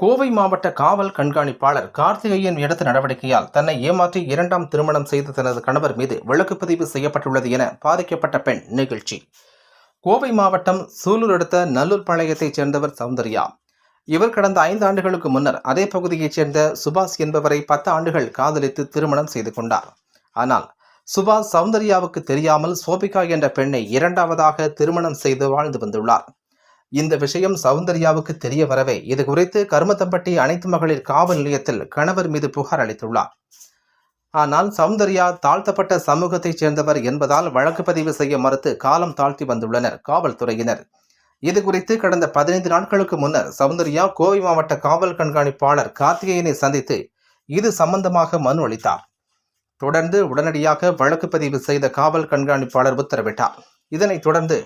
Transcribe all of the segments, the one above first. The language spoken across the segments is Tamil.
கோவை மாவட்ட காவல் கண்காணிப்பாளர் கார்த்திகேயன் எடுத்த நடவடிக்கையால் தன்னை ஏமாற்றி இரண்டாம் திருமணம் செய்த தனது கணவர் மீது வழக்குப்பதிவு செய்யப்பட்டுள்ளது என பாதிக்கப்பட்ட பெண் நிகழ்ச்சி. கோவை மாவட்டம் சூலூர் அடுத்த நல்லூர் பாளையத்தைச் சேர்ந்தவர் சௌந்தர்யா. இவர் கடந்த ஐந்து ஆண்டுகளுக்கு முன்னர் அதே பகுதியைச் சேர்ந்த சுபாஷ் என்பவரை பத்து ஆண்டுகள் காதலித்து திருமணம் செய்து கொண்டார். ஆனால் சுபாஷ் சௌந்தர்யாவுக்கு தெரியாமல் சோபிகா என்ற பெண்ணை இரண்டாவதாக திருமணம் செய்து வாழ்ந்து வந்துள்ளார். இந்த விஷயம் சௌந்தர்யாவுக்கு தெரிய வரவே இது குறித்து கருமத்தம்பட்டி அனைத்து மகளிர் காவல் நிலையத்தில் கணவர் மீது புகார் அளித்துள்ளார். ஆனால் சௌந்தர்யா தாழ்த்தப்பட்ட சமூகத்தைச் சேர்ந்தவர் என்பதால் வழக்கு பதிவு செய்ய மறுத்து காலம் தாழ்த்தி வந்துள்ளனர் காவல்துறையினர். இது குறித்து கடந்த பதினைந்து நாட்களுக்கு முன்னர் சௌந்தர்யா கோவை மாவட்ட காவல் கண்காணிப்பாளர் கார்த்திகேயனை சந்தித்து இது சம்பந்தமாக மனு அளித்தார். தொடர்ந்து உடனடியாக வழக்கு பதிவு செய்த காவல் கண்காணிப்பாளர் உத்தரவிட்டார். இதனைத் தொடர்ந்து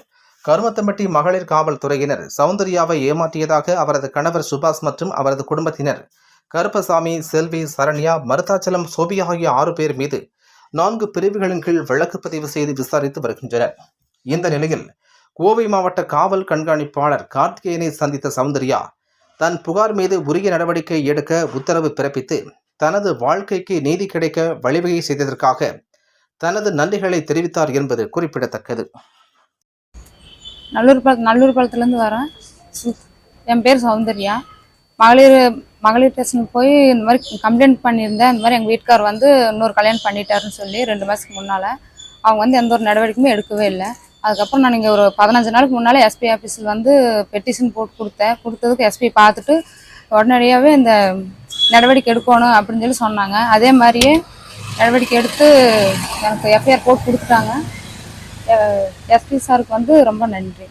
கருமத்தம்பட்டி மகளிர் காவல்துறையினர் சௌந்தர்யாவை ஏமாற்றியதாக அவரது கணவர் சுபாஷ் மற்றும் அவரது குடும்பத்தினர். கருப்பசாமி செல்வி சரண்யா மருத்தாச்சலம் சோபி ஆகிய ஆறு பேர் மீது நான்கு பிரிவுகளின் கீழ் வழக்கு பதிவு செய்து விசாரித்து வருகின்றனர். இந்த நிலையில் கோவை மாவட்ட காவல் கண்காணிப்பாளர் கார்த்திகேயனை சந்தித்த சௌந்தர்யா தன் புகார் மீது உரிய நடவடிக்கை எடுக்க உத்தரவு பிறப்பித்து தனது வாழ்க்கைக்கு நீதி கிடைக்க வழிவகை செய்ததற்காக தனது நன்றிகளை தெரிவித்தார் என்பது குறிப்பிடத்தக்கது. நல்லூர் பால நல்லூர் பாலத்துலேருந்து வரேன். என் பேர் சௌந்தர்யா. மகளிர் மகளிர் ஸ்டேஷனுக்கு போய் இந்த மாதிரி கம்ப்ளைண்ட் பண்ணியிருந்தேன். இந்த மாதிரி எங்கள் வீட்டுக்கார் வந்து இன்னொரு கல்யாணம் பண்ணிட்டாருன்னு சொல்லி ரெண்டு மாதத்துக்கு முன்னால் அவங்க வந்து எந்த ஒரு நடவடிக்கையுமே எடுக்கவே இல்லை. அதுக்கப்புறம் நான் இங்கே ஒரு பதினஞ்சு நாளுக்கு முன்னால் எஸ்பி ஆஃபீஸில் வந்து பெட்டிஷன் போட்டு கொடுத்தேன். கொடுத்ததுக்கு எஸ்பி பார்த்துட்டு உடனடியாகவே இந்த நடவடிக்கை எடுக்கணும் அப்படின்னு சொல்லி சொன்னாங்க. அதே மாதிரியே நடவடிக்கை எடுத்து எனக்கு எஃப்ஐஆர் போட்டு கொடுத்துட்டாங்க. எஸ்பி சாருக்கு வந்து ரொம்ப நன்றி.